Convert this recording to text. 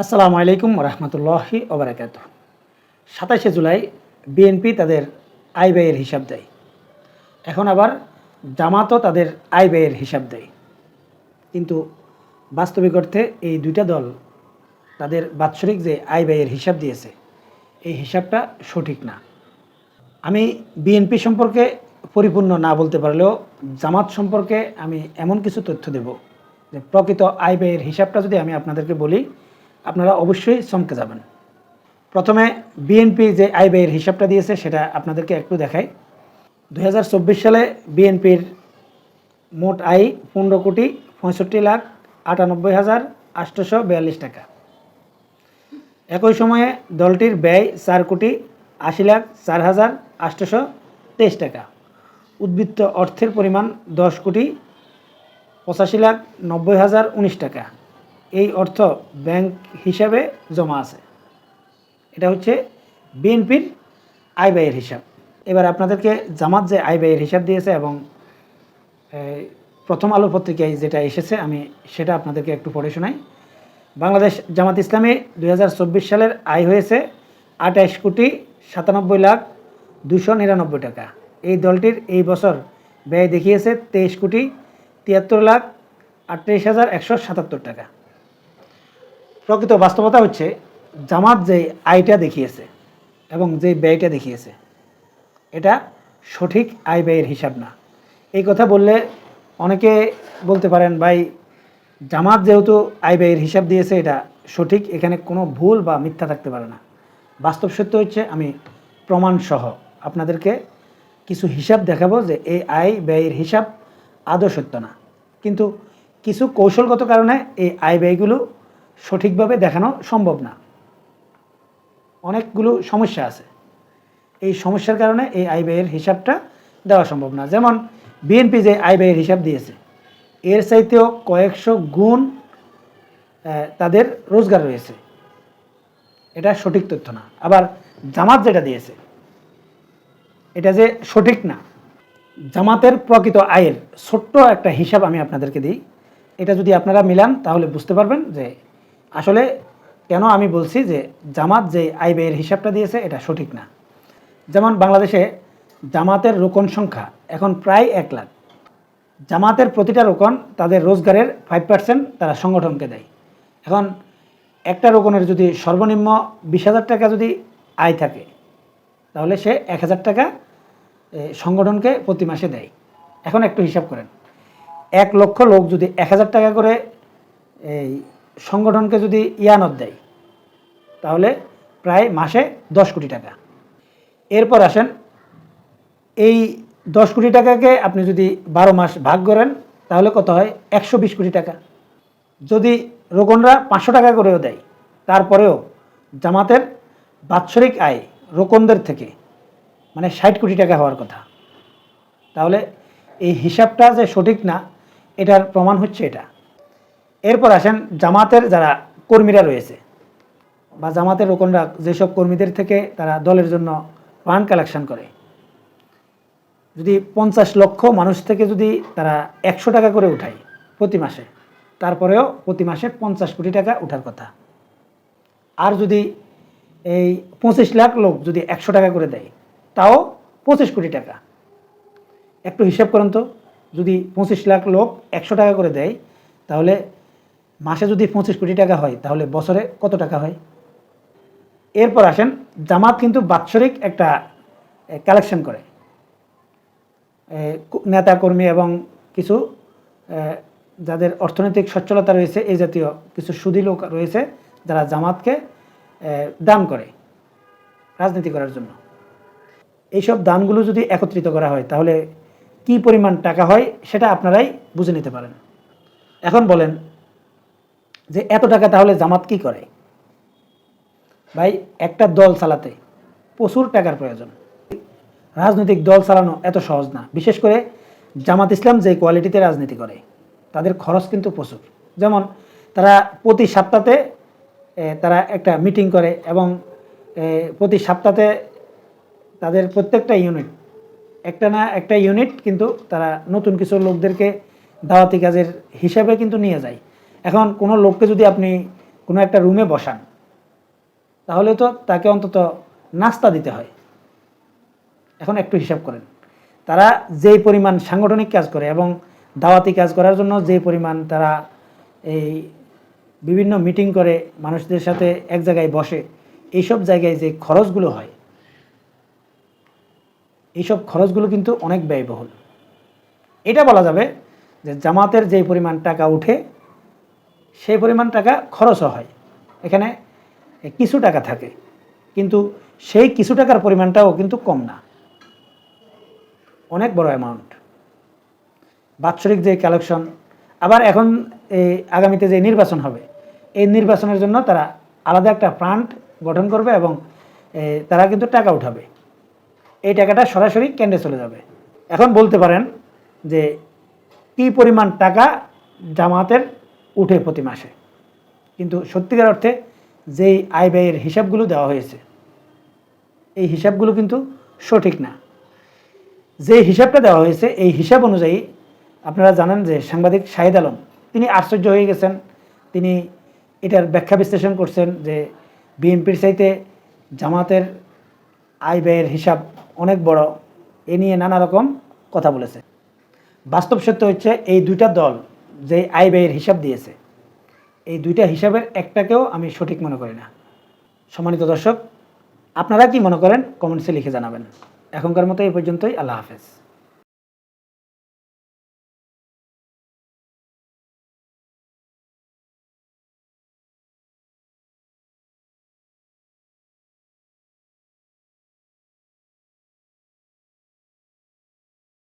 আসসালামু আলাইকুম রহমতুল্লাহি ওবরাকাত সাতাশে জুলাই বিএনপি তাদের আয় ব্যয়ের হিসাব দেয়। এখন আবার জামাতও তাদের আয় ব্যয়ের হিসাব দেয়। কিন্তু বাস্তবিক অর্থে এই দুইটা দল তাদের বাৎসরিক যে আয় ব্যয়ের হিসাব দিয়েছে, এই হিসাবটা সঠিক না। আমি বিএনপি সম্পর্কে পরিপূর্ণ না বলতে পারলেও জামাত সম্পর্কে আমি এমন কিছু তথ্য দেব যে প্রকৃত আয় ব্যয়ের হিসাবটা যদি আমি আপনাদেরকে বলি আপনারা অবশ্যই চমকে যাবেন। প্রথমে বিএনপি যে আয় ব্যয়ের হিসাবটা দিয়েছে, সেটা আপনাদেরকে একটু দেখাই। দু হাজার চব্বিশ সালে বিএনপির মোট আয় পনেরো কোটি পঁয়ষট্টি লাখ আটানব্বই হাজার আটশোশো বিয়াল্লিশ টাকা। একই সময়ে দলটির ব্যয় চার কোটি আশি লাখ চার হাজার আটশোশো তেইশ টাকা। উদ্বৃত্ত অর্থের পরিমাণ দশ কোটি পঁচাশি লাখ নব্বই হাজার উনিশ টাকা। এই অর্থ ব্যাংক হিসাবে জমা আছে। এটা হচ্ছে বিএনপির আয় ব্যয়ের হিসাব। এবার আপনাদেরকে জামাত যে আয় ব্যয়ের হিসাব দিয়েছে এবং প্রথম আলো পত্রিকায় যেটা এসেছে, আমি সেটা আপনাদেরকে একটু পড়ে শোনাই। বাংলাদেশ জামাত ইসলামী দু হাজার চব্বিশ সালের আয় হয়েছে আঠাইশ কোটি সাতানব্বই লাখ দুশো নিরানব্বই টাকা। এই দলটির এই বছর ব্যয় দেখিয়েছে তেইশ কোটি তিয়াত্তর লাখ আটত্রিশ হাজার একশো সাতাত্তর টাকা। প্রকৃত বাস্তবতা হচ্ছে জামাত যে আয়টা দেখিয়েছে এবং যে ব্যয়টা দেখিয়েছে, এটা সঠিক আয় ব্যয়ের হিসাব না। এই কথা বললে অনেকে বলতে পারেন, ভাই, জামাত যেহেতু আয় ব্যয়ের হিসাব দিয়েছে, এটা সঠিক, এখানে কোনো ভুল বা মিথ্যা থাকতে পারে না। বাস্তব সত্য হচ্ছে, আমি প্রমাণ সহ আপনাদেরকে কিছু হিসাব দেখাবো যে এই আয় ব্যয়ের হিসাব আদৌ সত্য না। কিন্তু কিছু কৌশলগত কারণে এই আয় ব্যয়গুলো সঠিকভাবে দেখানো সম্ভব না। অনেকগুলো সমস্যা আছে। এই সমস্যার কারণে এই আয় ব্যয়ের হিসাবটা দেওয়া সম্ভব না। যেমন বিএনপি যে আয় ব্যয়ের হিসাব দিয়েছে, এর চাইতেও কয়েকশো গুণ তাদের রোজগার রয়েছে। এটা সঠিক তথ্য না। আবার জামাত যেটা দিয়েছে, এটা যে সঠিক না, জামাতের প্রকৃত আয়ের ছোট্ট একটা হিসাব আমি আপনাদেরকে দিই। এটা যদি আপনারা মিলান, তাহলে বুঝতে পারবেন যে আসলে কেন আমি বলছি যে জামাত যে আয় ব্যয়ের হিসাবটা দিয়েছে, এটা সঠিক না। যেমন বাংলাদেশে জামাতের রোকন সংখ্যা এখন প্রায় এক লাখ। জামাতের প্রতিটা রোকন তাদের রোজগারের ফাইভ পার্সেন্ট তারা সংগঠনকে দেয়। এখন একটা রোকনের যদি সর্বনিম্ন বিশ হাজার টাকা যদি আয় থাকে, তাহলে সে এক হাজার টাকা সংগঠনকে প্রতি মাসে দেয়। এখন একটু হিসাব করেন। এক লক্ষ লোক যদি এক হাজার টাকা করে, এই সংগঠনকে যদি ইয়ানত দেয়, তাহলে প্রায় মাসে দশ কোটি টাকা। এরপর আসেন, এই দশ কোটি টাকাকে আপনি যদি বারো মাস ভাগ করেন, তাহলে কত হয়? একশো বিশ কোটি টাকা। যদি রোকনরা পাঁচশো টাকা করেও দেয়, তারপরেও জামাতের বাৎসরিক আয় রোকনদের থেকে মানে ষাট কোটি টাকা হওয়ার কথা। তাহলে এই হিসাবটা যে সঠিক না, এটার প্রমাণ হচ্ছে এটা। এরপর আসেন জামাতের যারা কর্মীরা রয়েছে বা জামাতের রোকনরা, যেসব কর্মীদের থেকে তারা দলের জন্য ফান্ড কালেকশন করে। যদি পঞ্চাশ লক্ষ মানুষ থেকে যদি তারা একশো টাকা করে উঠায় প্রতি মাসে, তারপরেও প্রতি মাসে পঞ্চাশ কোটি টাকা উঠার কথা। আর যদি এই পঁচিশ লাখ লোক যদি একশো টাকা করে দেয়, তাও পঁচিশ কোটি টাকা। একটু হিসাব করুন তো, যদি পঁচিশ লাখ লোক একশো টাকা করে দেয়, তাহলে মাসে যদি পঁচিশ কোটি টাকা হয়, তাহলে বছরে কত টাকা হয়? এরপর আসেন, জামাত কিন্তু বাৎসরিক একটা কালেকশন করে। নেতাকর্মী এবং কিছু যাদের অর্থনৈতিক সচ্ছলতা রয়েছে এই জাতীয় কিছু সুদী লোক রয়েছে, যারা জামাতকে দান করে রাজনীতি করার জন্য। এইসব দানগুলো যদি একত্রিত করা হয়, তাহলে কি পরিমাণ টাকা হয়, সেটা আপনারাই বুঝে নিতে পারেন। এখন বলেন যে এত টাকা তাহলে জামাত কি করে? ভাই, একটা দল চালাতে প্রচুর টাকার প্রয়োজন। রাজনৈতিক দল চালানো এত সহজ না। বিশেষ করে জামাত ইসলাম যে কোয়ালিটিতে রাজনীতি করে, তাদের খরচ কিন্তু প্রচুর। যেমন তারা প্রতি সপ্তাহে তারা একটা মিটিং করে এবং প্রতি সপ্তাহে তাদের প্রত্যেকটা ইউনিট একটা না একটা ইউনিট কিন্তু তারা নতুন কিছু লোকদেরকে দাওয়াতি কাজের হিসাবে কিন্তু নিয়ে যায়। এখন কোনো লোককে যদি আপনি কোনো একটা রুমে বসান, তাহলে তো তাকে অন্তত নাস্তা দিতে হয়। এখন একটু হিসাব করেন। তারা যেই পরিমাণ সাংগঠনিক কাজ করে এবং দাওয়াতি কাজ করার জন্য যে পরিমাণ তারা এই বিভিন্ন মিটিং করে, মানুষদের সাথে এক জায়গায় বসে, এইসব জায়গায় যে খরচগুলো হয়, এইসব খরচগুলো কিন্তু অনেক ব্যয়বহুল। এটা বলা যাবে যে জামাতের যে পরিমাণ টাকা উঠে সেই পরিমাণ টাকা খরচও হয়। এখানে কিছু টাকা থাকে, কিন্তু সেই কিছু টাকার পরিমাণটাও কিন্তু কম না। অনেক বড় অ্যামাউন্ট বাৎসরিক যে কালেকশন আবার এখন এই আগামীতে যে নির্বাচন হবে, এই নির্বাচনের জন্য তারা আলাদা একটা ফান্ড গঠন করবে এবং তারা কিন্তু টাকা উঠাবে। এই টাকাটা সরাসরি কেন্দ্রে চলে যাবে। এখন বলতে পারেন যে কি পরিমাণ টাকা জামাতের উঠে প্রতি মাসে। কিন্তু সত্যিকার অর্থে যেই আয় ব্যয়ের হিসাবগুলো দেওয়া হয়েছে, এই হিসাবগুলো কিন্তু সঠিক না। যে হিসাবটা দেওয়া হয়েছে, এই হিসাব অনুযায়ী আপনারা জানেন যে সাংবাদিক শাহিদ আলম, তিনি আশ্চর্য হয়ে গেছেন। তিনি এটার ব্যাখ্যা বিশ্লেষণ করছেন যে বিএনপির চাইতে জামাতের আয় ব্যয়ের হিসাব অনেক বড়, এ নিয়ে নানা রকম কথা বলেছে। বাস্তব সত্য হচ্ছে, এই দুইটা দল যে আয় ব্যয়ের হিসাব দিয়েছে, এই দুইটা হিসাবের একটাকেও আমি সঠিক মনে করি না। সম্মানিত দর্শক, আপনারা কি মনে করেন? কমেন্টসে লিখে জানাবেন। এখনকার মতো এই পর্যন্তই, আল্লাহ হাফেজ।